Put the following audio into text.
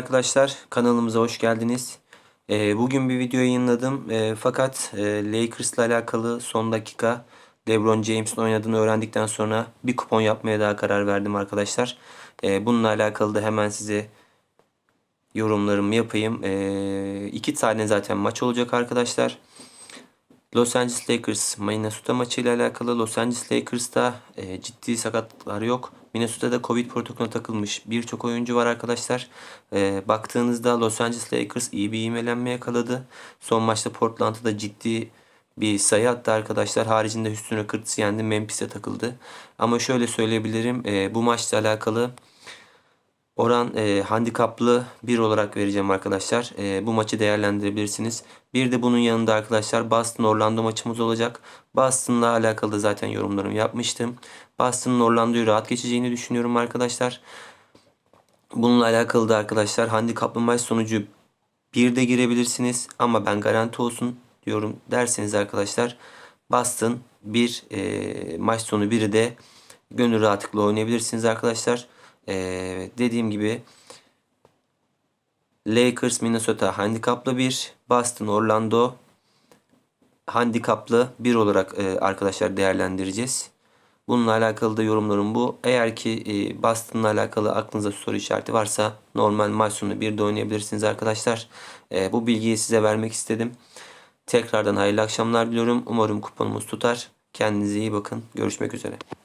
Arkadaşlar kanalımıza hoş geldiniz. Ee, bugün bir video yayınladım. Ee, fakat e, Lakers'la alakalı son dakika LeBron James'in oynadığını öğrendikten sonra bir kupon yapmaya daha karar verdim arkadaşlar. Ee, bununla alakalı da hemen size yorumlarımı yapayım. İki tane zaten maç olacak arkadaşlar. Los Angeles Lakers Minnesota maçıyla alakalı Los Angeles Lakers'ta e, ciddi sakatlıklar yok. Minnesota'da Covid protokolüne takılmış birçok oyuncu var arkadaşlar. E, baktığınızda Los Angeles Lakers iyi bir ivmelenme yakaladı. Son maçta Portland'da da ciddi bir sayı attı arkadaşlar. Haricinde Houston Rockets yendi. Memphis'e takıldı. Ama şöyle söyleyebilirim. E, bu maçla alakalı Oran e, handikaplı 1 olarak vereceğim arkadaşlar. E, bu maçı değerlendirebilirsiniz. Bir de bunun yanında arkadaşlar Boston Orlando maçımız olacak. Boston'la alakalı da zaten yorumlarımı yapmıştım. Boston'ın Orlando'yu rahat geçeceğini düşünüyorum arkadaşlar. Bununla alakalı da arkadaşlar handikaplı maç sonucu 1 de girebilirsiniz. Ama ben garanti olsun diyorum derseniz arkadaşlar Boston 1 e, maç sonu 1'i de gönül rahatlıkla oynayabilirsiniz arkadaşlar. Ee, dediğim gibi Lakers Minnesota handikaplı 1, Boston Orlando handikaplı 1 olarak e, arkadaşlar değerlendireceğiz. Bununla alakalı da yorumlarım bu. Eğer ki e, Boston'la alakalı aklınızda soru işareti varsa normal maç sonu bir de oynayabilirsiniz arkadaşlar. E, bu bilgiyi size vermek istedim. Tekrardan hayırlı akşamlar diliyorum. Umarım kuponumuz tutar. Kendinize iyi bakın. Görüşmek üzere.